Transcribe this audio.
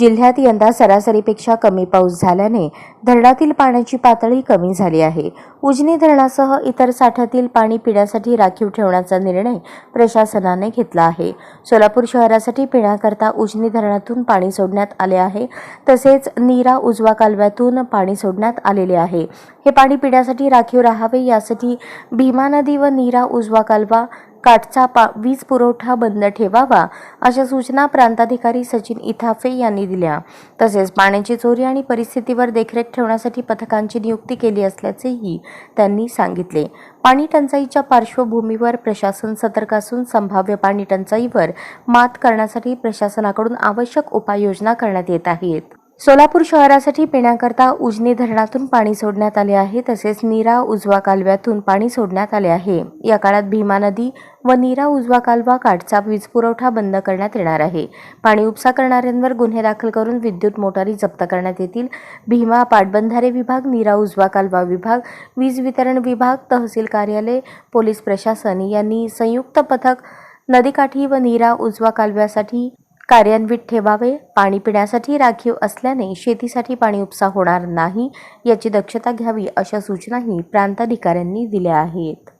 जिल्ह्यात यंदा सरासरीपेक्षा कमी पाऊस झाल्याने धरणातील पाण्याची पातळी कमी झाली आहे. उजनी धरणासह इतर साठ्यातील पाणी पिण्यासाठी राखीव ठेवण्याचा निर्णय प्रशासनाने घेतला आहे. सोलापूर शहरासाठी पिण्याकरता उजनी धरणातून पाणी सोडण्यात आले आहे. तसेच नीरा उजवा कालव्यातून पाणी सोडण्यात आलेले आहे. हे पाणी पिण्यासाठी राखीव राहावे यासाठी भीमा नदी व नीरा उजवा कालवा काठचा पा वीज पुरवठा बंद ठेवावा अशा सूचना प्रांताधिकारी सचिन इथाफे यांनी दिल्या. तसेच पाण्याची चोरी आणि परिस्थितीवर देखरेख ठेवण्यासाठी पथकांची नियुक्ती केली असल्याचेही त्यांनी सांगितले. पाणी टंचाईच्या पार्श्वभूमीवर प्रशासन सतर्क असून संभाव्य पाणी टंचाईवर मात करण्यासाठी प्रशासनाकडून आवश्यक उपाययोजना करण्यात येत आहेत. सोलापूर शहरासाठी पिण्याकरता उजनी धरणातून पाणी सोडण्यात आले आहे तसेच नीरा उजवा कालव्यातून पाणी सोडण्यात आले आहे. या काळात भीमा नदी व नीरा उजवा कालवा काठचा वीज पुरवठा बंद करण्यात येणार आहे. पाणी उपसा करणाऱ्यांवर गुन्हे दाखल करून विद्युत मोटारी जप्त करण्यात येतील. भीमा पाटबंधारे विभाग नीरा उजवा कालवा विभाग वीज वितरण विभाग तहसील कार्यालय पोलीस प्रशासन यांनी संयुक्त पथक नदीकाठी व नीरा उजवा कालव्यासाठी कार्यान्वित ठेवावे. पाणी पिण्यासाठी राखीव असल्याने शेतीसाठी पाणी उपसा होणार नाही याची दक्षता घ्यावी अशा सूचनाही प्रांताधिकाऱ्यांनी दिल्या आहेत.